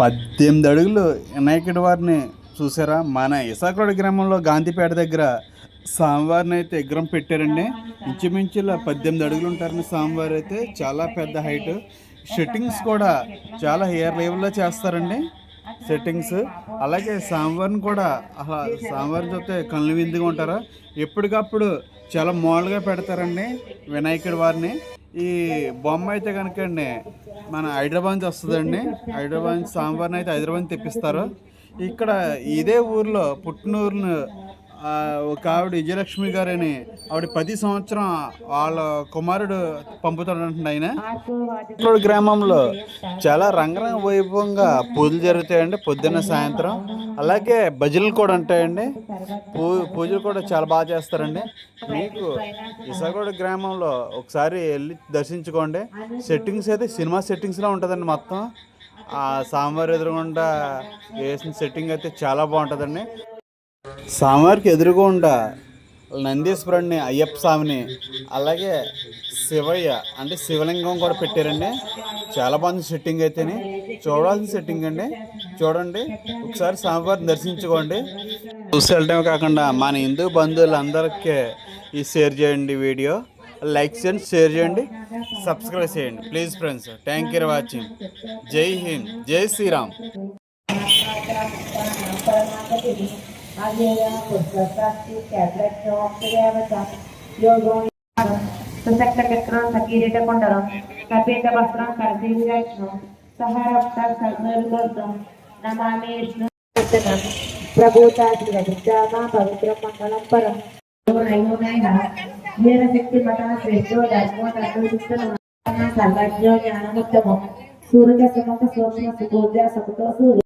పద్దెనిమిది అడుగులు వినాయకుడి వారిని చూసారా? మన ఇసాకుడి గ్రామంలో గాంధీపేట దగ్గర స్వామివారిని అయితే విగ్రహం పెట్టారండి. ఇంచుమించులా పద్దెనిమిది అడుగులు ఉంటారని స్వామివారు అయితే. చాలా పెద్ద హైట్. సెట్టింగ్స్ కూడా చాలా హెయిర్ లెవెల్లో చేస్తారండి. సెట్టింగ్స్ అలాగే సాంబార్ని కూడా అలా చూస్తే కళ్ళు విందుగా ఉంటారా. ఎప్పటికప్పుడు చాలా మోడల్గా పెడతారండి వినాయకుడి వారిని. ఈ బొమ్మ అయితే కనుక అండి మన హైదరాబాద్ నుంచి వస్తుందండి. హైదరాబాద్ నుంచి సాంబార్ని అయితే హైదరాబాద్ తెప్పిస్తారు. ఇక్కడ ఇదే ఊర్లో పుట్టినూరును ఒక ఆవిడ విజయలక్ష్మి గారని ఆవిడ పది సంవత్సరం వాళ్ళ కుమారుడు పంపుతాడంట ఆయన. గ్రామంలో చాలా రంగరంగ వైభవంగా పూజలు జరుగుతాయండి పొద్దున్న సాయంత్రం. అలాగే భజనలు కూడా ఉంటాయండి. పూ పూజలు కూడా చాలా బాగా చేస్తారండి. మీకు ఇసాగోడ గ్రామంలో ఒకసారి వెళ్ళి దర్శించుకోండి. సెట్టింగ్స్ అయితే సినిమా సెట్టింగ్స్లో ఉంటుందండి మొత్తం. ఆ సాంబార్ ఎదురుగుండా వేసిన సెట్టింగ్ అయితే చాలా బాగుంటుందండి. స్వామివారికి ఎదురుగుండా నందీశ్వరుడిని అయ్యప్ప స్వామిని అలాగే శివయ్య అంటే శివలింగం కూడా పెట్టారండి. చాలా బాగుంది సెట్టింగ్ అయితేనే. చూడాల్సిన సెట్టింగ్ అండి. చూడండి. ఒకసారి స్వామివారిని దర్శించుకోండి. చూసి వెళ్ళడమే కాకుండా మన హిందూ బంధువులందరికీ ఈ షేర్ చేయండి వీడియో. లైక్ చేయండి షేర్ చేయండి సబ్స్క్రైబ్ చేయండి. Please friends thank you watching Jai Hind Jai Sriram సుశక్తచక్రం సకీరీటకుండలం కపీట వస్త్రం కరదీర్ఘం సహారప్త సర్వర్గం నమామి విష్ణు ప్రభుతామ పవిత్రం మంగళం పరం వీరశక్తి మత శ్రేష్ఠో ధర్మో సర్వజ్ఞో జ్ఞానముత్తమం. సూర్య సమత సూక్ష్మ సుబోధ్య సకుతో సూర్య